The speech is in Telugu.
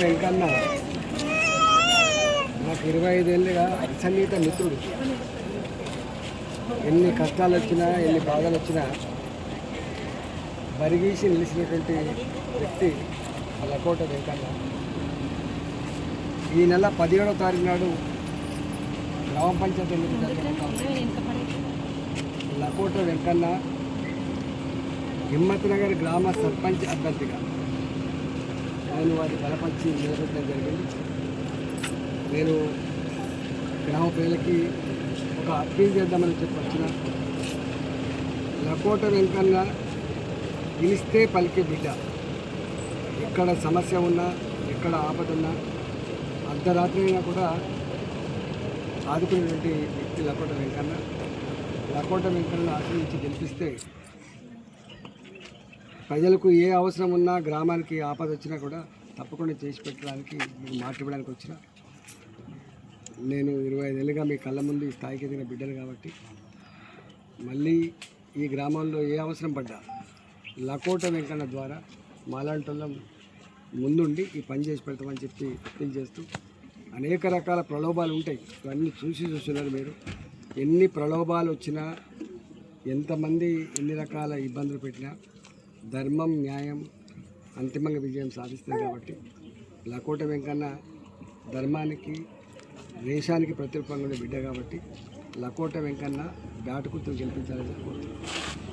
వెంకన్న నాకు ఇరవై ఐదేళ్ళుగా అసన్నిహిత మిత్రుడు. ఎన్ని కష్టాలు వచ్చినా ఎన్ని బాధలు వచ్చినా బరిగీసి నిలిచినటువంటి వ్యక్తి లకోట వెంకన్న. ఈ నెల పదిహేడవ తారీఖు నాడు గ్రామ పంచాయతీ లకోట వెంకన్న హిమ్మత్ నగర్ గ్రామ సర్పంచ్ అభ్యర్థిగా నేను వారి బలపరిచి నిలబెట్టడం జరిగింది. నేను గ్రామ ప్రజలకి ఒక అప్పీల్ చేద్దామని చెప్పి వచ్చిన. లకోట వెంకన్న పిలిస్తే పలికే బిడ్డ. ఎక్కడ సమస్య ఉన్నా ఎక్కడ ఆపద ఉన్నా అర్ధరాత్రి అయినా కూడా ఆదుకునేటువంటి వ్యక్తి లకోట వెంకన్న. లకోట వెంకన్నను ఆశ్రయించి గెలిపిస్తే ప్రజలకు ఏ అవసరం ఉన్నా గ్రామానికి ఆపద వచ్చినా కూడా తప్పకుండా చేసి పెట్టడానికి మీకు మాట్లాడడానికి వచ్చిన నేను ఇరవై ఐదేళ్ళుగా మీ కళ్ళ ముందు ఈ స్థాయికి ఎదిగిన బిడ్డలు కాబట్టి మళ్ళీ ఈ గ్రామంలో ఏ అవసరం పడ్డా లకోట వెంకన్న ద్వారా మాలాంటి వాళ్ళం ముందుండి ఈ పని చేసి పెడతామని చెప్పి అప్పీల్ చేస్తూ అనేక రకాల ప్రలోభాలు ఉంటాయి. ఇవన్నీ చూసి చూస్తున్నారు మీరు. ఎన్ని ప్రలోభాలు వచ్చినా ఎంతమంది ఎన్ని రకాల ఇబ్బందులు పెట్టినా ధర్మం న్యాయం అంతిమంగా విజయం సాధిస్తుంది కాబట్టి లకోట వెంకన్న ధర్మానికి దేశానికి ప్రతిరూపంగా ఉండే బిడ్డ కాబట్టి లకోట వెంకన్న బ్యాటు గెలిపించాలని కోరుతున్నాను.